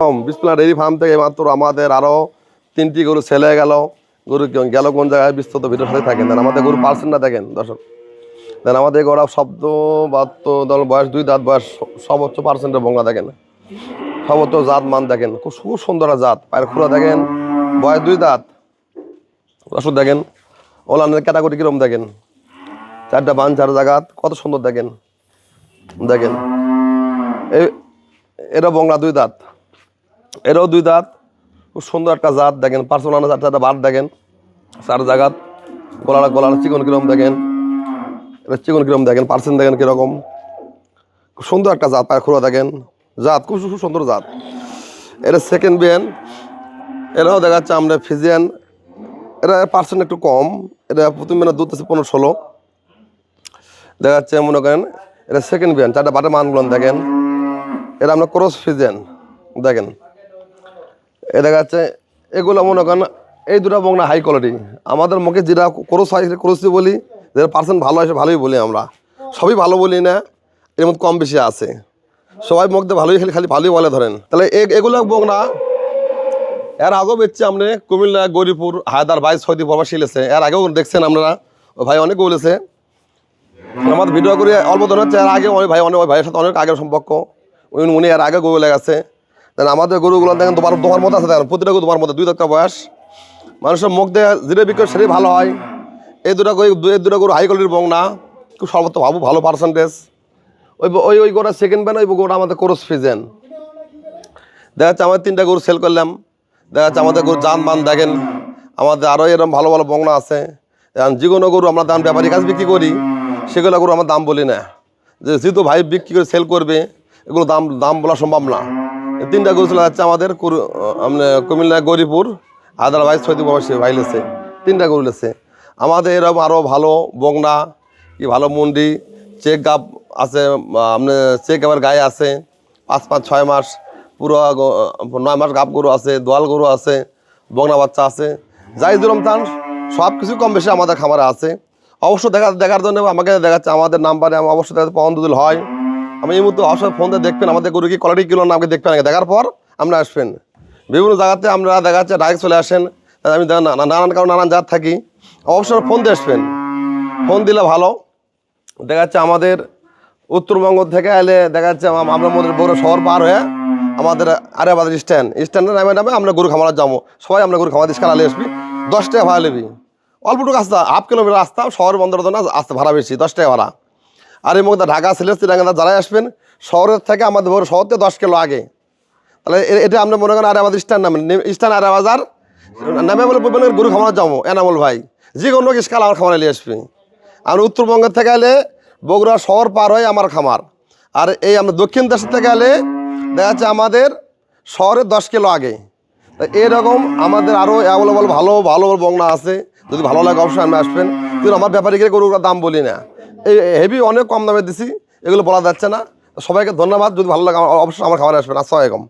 বিসমিল্লাহ dairy farm থেকে মাত্র আমাদের আরও তিনটি গরু ছেলে গেল। গরু গেল কোন জায়গায়? বিস্তৃত ভিডিওর সাথে থাকেন। দেন আমাদের গরু পার্সেন্ট না দেখেন, দর্শক। দেন আমাদের গরু শব্দ বাত্য দল বয়স, দুই দাঁত বয়স, সর্বোচ্চ পার্সেন্টের বঙ্গা দেখেন। সর্বোচ্চ জাত মান দেখেন। খুব খুব সুন্দর জাত। পায়ের খুঁড়া দেখেন, বয়স দুই দাঁত। দর্শক দেখেন, ওলানের ক্যাটাগরি কিরম দেখেন? চারটা বান, চার জায়গাত কত সুন্দর দেখেন। দেখেন এই এটা বংলা দুই দাঁত। এরাও দুই দাঁত। খুব সুন্দর একটা জাত, দেখেন, পার্সোনাল চার চারটা বাদ দেখেন। চার জায়গাত গলার গলার চিকন কিরম দেখেন। এটা চিকন কিরম দেখেন, পার্সেন্ট দেখেন কীরকম। খুব সুন্দর একটা জাত পায়ে খোলা দেখেন। জাত, খুব খুব সুন্দর জাত। এটা সেকেন্ড বিয়ান, এরাও দেখা যাচ্ছে আমরা ফিজিয়ান। এটা পার্সেন্ট একটু কম এটা প্রথম বিয়ানের দুধ আছে পনেরো ষোলো। দেখা যাচ্ছে মনে করেন এটা সেকেন্ড বিয়ান, চারটা বাটে মানগুলো দেখেন। এটা আমরা ক্রস ফিজেন দেখেন। এ দেখা যাচ্ছে, এগুলো মনে করেন এই দুটো বংনা হাই কোয়ালিটি আমাদের মুখে যেটা ক্রস হয় ক্রসি বলি যেটা পার্সেন্ট ভালো হয় ভালোই বলি আমরা। সবই ভালো বলি না, এর মধ্যে কম বেশি আছে। সবাই মুখ দিয়ে ভালোই খালি খালি ভালোই বলে ধরেন। তাহলে এগুলো বংনা এর আগেও বেচছে আমরা কুমিল্লা, গরিপুর, হায়দার ভাই সৌদি প্রবাসী লেছে এর আগেও দেখছেন আপনারা ভাই অনেক বলেছে। আমার ভিডিও করে অল্প দিন হচ্ছে, এর আগে ওই ভাই অনেক ভাইয়ের সাথে অনেক আগের সম্পর্ক। উনি এর আগে গরু লেগেছে দেন আমাদের গরুগুলো দেখেন তোমার তোমার মতো আছে দেখেন, প্রতিটা গরু তোমার মতো, দুই একটা বয়স। মানুষের মুখ দিয়ে জিরে বিক্রি সেটাই ভালো হয়। এই দুটা গরু এই দুটা গরু হাই কোয়ালিটির বং না। খুব সর্বত্র ভাবো, ভালো পার্সেন্টেজ ওই ওই ওই গোটা সেকেন্ড ব্যান ওই গোটা আমাদের কোরস ফিজেন দেখা যাচ্ছে আমাদের তিনটা গরু সেল করলাম। দেখা যাচ্ছে আমাদের গরু যান মান দেখেন। আমাদের আরও এরকম ভালো ভালো বংনা আছে। যে কোনো গরু আমরা দাম ব্যাপারী কাছে বিক্রি করি, সেগুলো গরু আমার দাম বলি না। যে যেহেতু ভাই বিক্রি করে সেল করবে, এগুলো দাম দাম বলা সম্ভব না। তিনটা গরু চলে যাচ্ছে আমাদের কুমিল্লা, গরিপুর আদারওয়াইজ ছয়দি বয়সে ভাই লেছে তিনটা গরু লেছে আমাদের এরকম আরও ভালো বংনা, কি ভালো মুন্ডি, চেক গাপ আছে আপনি চেক আবার গায়ে আছে, পাঁচ পাঁচ, ছয় মাস, পুরো নয় মাস গাপ গরু আছে, দোয়াল গরু আছে বগনা বাচ্চা আছে। যাই যেরকম চান সব কিছু কম বেশি আমাদের খামারে আছে। অবশ্য দেখা, দেখার জন্য আমাকে দেখাচ্ছে, আমাদের নাম্বারে অবশ্যই দেখাতে পবন দুদুল হয়। আমি এই মুহূর্তে অবশ্যই ফোন দিয়ে দেখবেন আমাদের গরু কি কোয়ালিটি কিলো না আমাকে দেখবেন আগে? দেখার পর আমরা আসবেন। বিভিন্ন জায়গাতে আমরা দেখা যাচ্ছে ডাইরেক্ট চলে আসেন। আমি নানান কারণ নানান জাত থাকি। অবশ্যই ফোন দিয়ে আসবেন। ফোন দিলে ভালো। দেখা যাচ্ছে আমাদের উত্তরবঙ্গ থেকে এলে দেখা যাচ্ছে আমরা আমাদের বড় শহর পার হয়ে আমাদের আরেবাজার স্ট্যান্ড স্ট্যান্ডে নামে নামে আমরা গরু খামার যাব। সবাই আমরা গরু খামার দিস আলে আসবি। দশ টাকা ভাড়া নেবি। অল্পটুকু রাস্তা হাফ কিলোমিটার রাস্তা, শহর বন্দর না আসতে ভাড়া বেশি, দশ টাকা ভাড়া। আর এই মধ্যে ঢাকা সিলেট চিরাঙ্গা যারাই আসবেন, শহরের থেকে আমাদের বড় শহর থেকে দশ কিলো আগে। তাহলে এটা আমরা মনে করেন আরে আমাদের স্ট্যান্ড নামেন স্ট্যান্ড আরে বাজার, নামে বলে বলবেন গরু খামার যাব, এনামল ভাই। যে কোনো ইস্কাল আমার খামারে নিয়ে আসবি। আমরা উত্তরবঙ্গের থেকে এলে বগুড়া শহর পার হয়ে আমার খামার। আর এই আমরা দক্ষিণ দেশের থেকে এলে দেখা যাচ্ছে আমাদের শহরের দশ কিলো আগে। এরকম আমাদের আরও অ্যাভেলেবল ভালো ভালো বংনা আছে। যদি ভালো লাগে অবশ্যই আমি আসবেন। কিন্তু আমার ব্যাপারীকে গরুগুলোর দাম বলি না। হেভি অনেক কম দামে দিছি, এগুলো বলা যাচ্ছে না। সবাইকে ধন্যবাদ, যদি ভালো লাগে অবশ্যই আমার খাবার আসবেন। আসসালামাইকুম